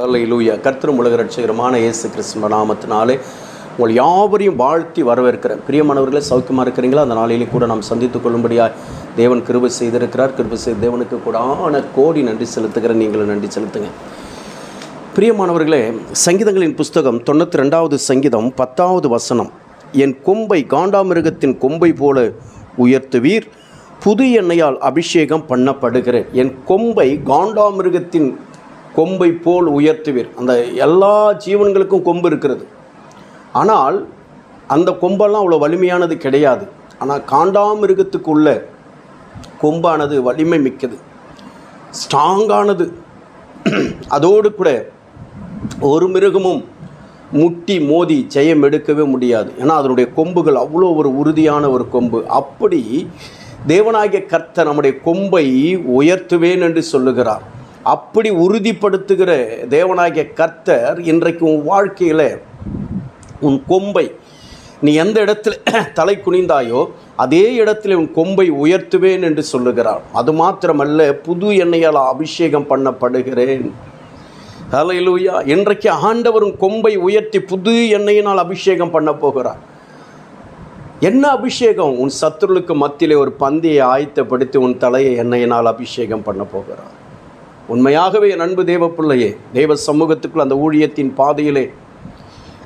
ஹலை லூயா கர்த்தரும் உலக ரட்சகரமான இயேசு கிறிஸ்துவ நாமத்தினாலே உங்கள் யாவரையும் வாழ்த்தி வரவேற்கிறேன். பிரியமானவர்களே சௌக்கியமாக இருக்கிறீங்களா? அந்த நாளிலையும் கூட நாம் சந்தித்துக் கொள்ளும்படியாக தேவன் கிருபை செய்திருக்கிறார். கிருபை செய்த தேவனுக்கு கூடான கோடி நன்றி செலுத்துகிறேன். நீங்களும் நன்றி செலுத்துங்க. பிரியமானவர்களே சங்கீதங்களின் புஸ்தகம் தொண்ணூற்றி ரெண்டாவது சங்கீதம் பத்தாவது வசனம். என் கொம்பை காண்டாமிருகத்தின் கொம்பை போல உயர்த்துவீர். புது எண்ணெயால் அபிஷேகம் பண்ணப்படுகிறேன். என் கொம்பை காண்டாமிருகத்தின் கொம்பை போல் உயர்த்துவீர். அந்த எல்லா ஜீவன்களுக்கும் கொம்பு இருக்கிறது. ஆனால் அந்த கொம்பெல்லாம் அவ்வளோ வலிமையானது கிடையாது. ஆனால் காண்டாமிருகத்துக்குள்ள கொம்பானது வலிமை மிக்கது. ஸ்ட்ராங்கானது. அதோடு கூட ஒரு மிருகமும் முட்டி மோதி ஜெயம் எடுக்கவே முடியாது. ஏன்னா அதனுடைய கொம்புகள் அவ்வளோ ஒரு உறுதியான ஒரு கொம்பு. அப்படி தேவனாகிய கர்த்தர் நம்முடைய கொம்பை உயர்த்துவேன் என்று சொல்லுகிறார். அப்படி உறுதிப்படுத்துகிற தேவனாகிய கர்த்தர் இன்றைக்கு உன் வாழ்க்கையில் உன் கொம்பை நீ எந்த இடத்துல தலை குனிந்தாயோ அதே இடத்துல உன் கொம்பை உயர்த்துவேன் என்று சொல்லுகிறார். அது மாத்திரமல்ல புது எண்ணெயால் அபிஷேகம் பண்ணப்படுகிறேன். ஹalleluya இன்றைக்கு ஆண்டவர் உன் கொம்பை உயர்த்தி புது எண்ணெயினால் அபிஷேகம் பண்ண போகிறார். என்ன அபிஷேகம்? உன் சத்துருளுக்கு மத்தியிலே ஒரு பந்தியை ஆயத்தப்படுத்தி உன் தலையை எண்ணெயினால் அபிஷேகம் பண்ண போகிறார். உண்மையாகவே என் அன்பு தேவ பிள்ளையே தேவ சமூகத்துக்குள் அந்த ஊழியத்தின் பாதையிலே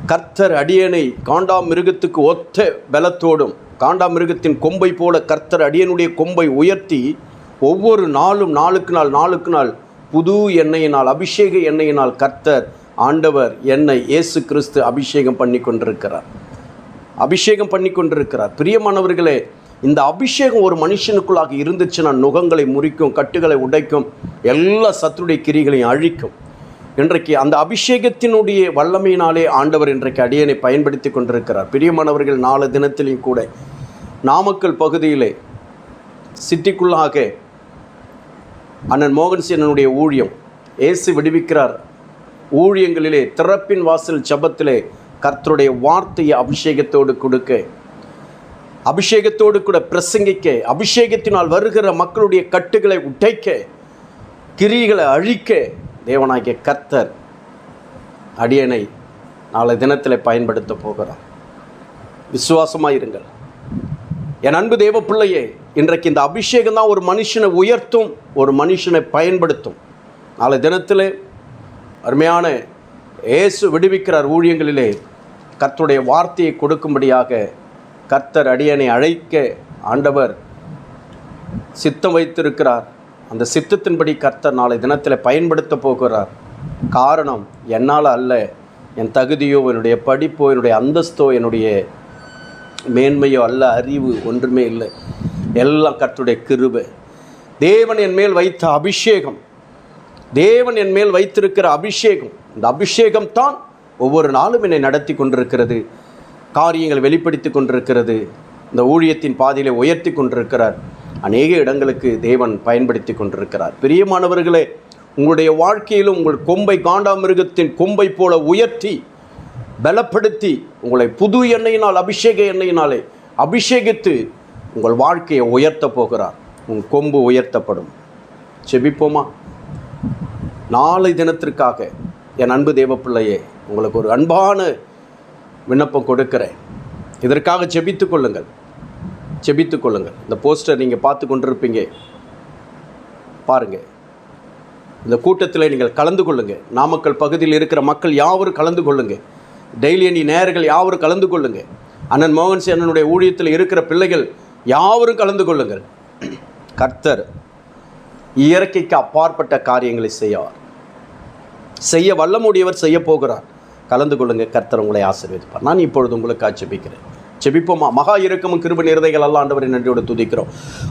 கர்த்தர் அடியனை காண்டாமிருகத்துக்கு ஒத்த பலத்தோடும் காண்டாமிருகத்தின் கொம்பை போல கர்த்தர் அடியனுடைய கொம்பை உயர்த்தி ஒவ்வொரு நாளும் நாளுக்கு நாள் நாளுக்கு நாள் புது எண்ணெயினால் அபிஷேக எண்ணெயினால் கர்த்தர் ஆண்டவர் என்னை இயேசு கிறிஸ்து அபிஷேகம் பண்ணி கொண்டிருக்கிறார். அபிஷேகம் பண்ணி கொண்டிருக்கிறார். பிரியமானவர்களே இந்த அபிஷேகம் ஒரு மனுஷனுக்குள்ளாக இருந்துச்சுன்னா நுகங்களை முறிக்கும் கட்டுகளை உடைக்கும் எல்லா சத்துருடைய கிரிகளையும் அழிக்கும். இன்றைக்கு அந்த அபிஷேகத்தினுடைய வல்லமையினாலே ஆண்டவர் இன்றைக்கு அடியனை பயன்படுத்தி கொண்டிருக்கிறார். பிரியமானவர்கள் நாலு தினத்திலையும் கூட நாமக்கல் பகுதியிலே சிட்டிக்குள்ளாக அண்ணன் மோகன்சேனனுடைய ஊழியம் இயேசு விடுவிக்கிறார். ஊழியங்களிலே திறப்பின் வாசல் ஜபத்திலே கர்த்தருடைய வார்த்தையை அபிஷேகத்தோடு கொடுக்க அபிஷேகத்தோடு கூட பிரசங்கிக்க அபிஷேகத்தினால் வருகிற மக்களுடைய கட்டுகளை உடைக்க கிரிகளை அழிக்க தேவனாகிய கர்த்தர் அடியனை நாளை தினத்தில் பயன்படுத்த போகிறார். விசுவாசமாக இருங்கள். என் அன்பு தேவ பிள்ளையே இன்றைக்கு இந்த அபிஷேகம் தான் ஒரு மனுஷனை உயர்த்தும் ஒரு மனுஷனை பயன்படுத்தும். நாளை தினத்தில் அருமையான இயேசு விடுவிக்கிறார் ஊழியங்களிலே கர்த்தருடைய வார்த்தையை கொடுக்கும்படியாக கர்த்தர் அடியனை அழைக்க ஆண்டவர் சித்தம் வைத்திருக்கிறார். அந்த சித்தத்தின்படி கர்த்தர் நாளை தினத்தில் பயன்படுத்த போகிறார். காரணம் என்னால் அல்ல. என் தகுதியோ என்னுடைய படிப்போ என்னுடைய அந்தஸ்தோ என்னுடைய மேன்மையோ அல்ல அறிவு ஒன்றுமே இல்லை. எல்லாம் கர்த்தருடைய கிருபை. தேவன் என் மேல் வைத்த அபிஷேகம். தேவன் என் மேல் வைத்திருக்கிற அபிஷேகம். இந்த அபிஷேகம் தான் ஒவ்வொரு நாளும் என்னை நடத்தி கொண்டிருக்கிறது. காரியங்கள் வெளிப்படுத்தி கொண்டிருக்கிறது. இந்த ஊழியத்தின் பாதையிலே உயர்த்தி கொண்டிருக்கிறார். அநேக இடங்களுக்கு தேவன் பயன்படுத்தி கொண்டிருக்கிறார். பிரியமானவர்களே உங்களுடைய வாழ்க்கையிலும் உங்கள் கொம்பை காண்டாமிருகத்தின் கொம்பை போல உயர்த்தி பலப்படுத்தி உங்களை புது எண்ணெயினால் அபிஷேக எண்ணெயினாலே அபிஷேகித்து உங்கள் வாழ்க்கையை உயர்த்த போகிறார். உன் கொம்பு உயர்த்தப்படும். செபிப்போமா? நாளை தினத்திற்காக என் அன்பு தேவப்பிள்ளையே உங்களுக்கு ஒரு அன்பான விண்ணப்பம் கொடுக்கிறேன். இதற்காக செபித்து கொள்ளுங்கள். ஜெபித்து கொள்ளுங்கள் இந்த போஸ்டர் நீங்கள் பார்த்து கொண்டிருப்பீங்க. பாருங்கள் இந்த கூட்டத்தில் நீங்கள் கலந்து கொள்ளுங்கள் நாமக்கல் பகுதியில் இருக்கிற மக்கள் யாவரும் கலந்து கொள்ளுங்கள் டெய்லி அணி நேயர்கள் யாவரும் கலந்து கொள்ளுங்கள் அண்ணன் மோகன் அண்ணனுடைய ஊழியத்தில் இருக்கிற பிள்ளைகள் யாவரும் கலந்து கொள்ளுங்கள். கர்த்தர் இயற்கைக்கு அப்பாற்பட்ட காரியங்களை செய்யவார் செய்ய வல்லமுடையவர் செய்ய போகிறார். கலந்து கொள்ளுங்கள் கர்த்தர் உங்களை ஆசீர்வதிப்பார். நான் இப்பொழுது உங்களுக்கு ஆட்சேபிக்கிறேன் ஜெபிப்போமா? மகா இறக்கமும் கிருப நிறதைகள் அல்ல ஆண்டவரை நன்றியோடு துதிக்கிறோம்.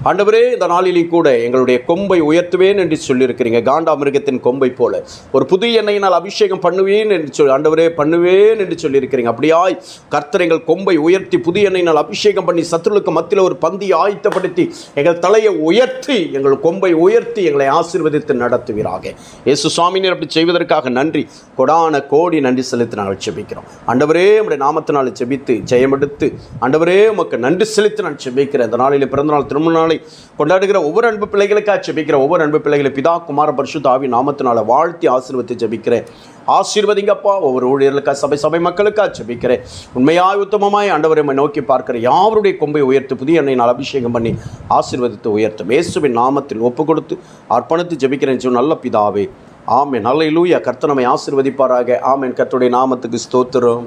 ஆண்டவரே இந்த நாளிலே கூட எங்களுடைய கொம்பை உயர்த்துவேன் என்று சொல்லியிருக்கிறீங்க. காண்டா மிருகத்தின் கொம்பை போல. ஒரு புது எண்ணெயினால் அபிஷேகம் பண்ணுவேன் என்று சொல்லி ஆண்டவரே பண்ணுவேன் என்று சொல்லியிருக்கிறீங்க. அப்படியாய் கர்த்தர் எங்கள் கொம்பை உயர்த்தி புது எண்ணெயினால் அபிஷேகம் பண்ணி சத்துருளுக்கு மத்தியில் ஒரு பந்தியை ஆயத்தப்படுத்தி எங்கள் தலையை உயர்த்தி எங்கள் கொம்பை உயர்த்தி எங்களை ஆசீர்வதித்து நடத்துவீராக. இயேசு சுவாமியினர் அப்படி செய்வதற்காக நன்றி. கொடான கோடி நன்றி செலுத்தி நாங்கள் செபிக்கிறோம் ஆண்டவரே நம்முடைய நாமத்தினால் செபித்து ஜெயமெடுத்து ஆண்டவரே உமக்கு நன்றி செலுத்தி நான் செபிக்கிறேன். இந்த நாளில் பிறந்தநாள் திருமண நாளை கொண்டாடுகிற ஒவ்வொரு அன்பு பிள்ளைகளுக்காக செபிக்கிறேன் ஒவ்வொரு அன்பு பிள்ளைகளை பிதா குமார பரிசுத்த ஆவி நாமத்தினால வாழ்த்தி ஆசீர்வத்தை ஜெபிக்கிறேன் ஆசீர்வதிங்கப்பா ஒவ்வொரு ஊழியர்களுக்காக சபை சபை மக்களுக்காக ஜபிக்கிறேன் உண்மையாய் உத்தமமாய் ஆண்டவரை நோக்கி பார்க்கிற யாவருடைய கொம்பை உயர்த்து புதிய எண்ணெய் நான் அபிஷேகம் பண்ணி ஆசீர்வதித்து உயர்த்தும். இயேசுவின் நாமத்தில் ஒப்பு கொடுத்து அர்ப்பணித்து ஜெபிக்கிறேன் நல்ல பிதாவே. ஆமென். நல்ல லூயா கர்த்தனமை ஆசிர்வதிப்பாராக. ஆமேன். கர்த்தருடைய நாமத்துக்கு ஸ்தோத்திரம்.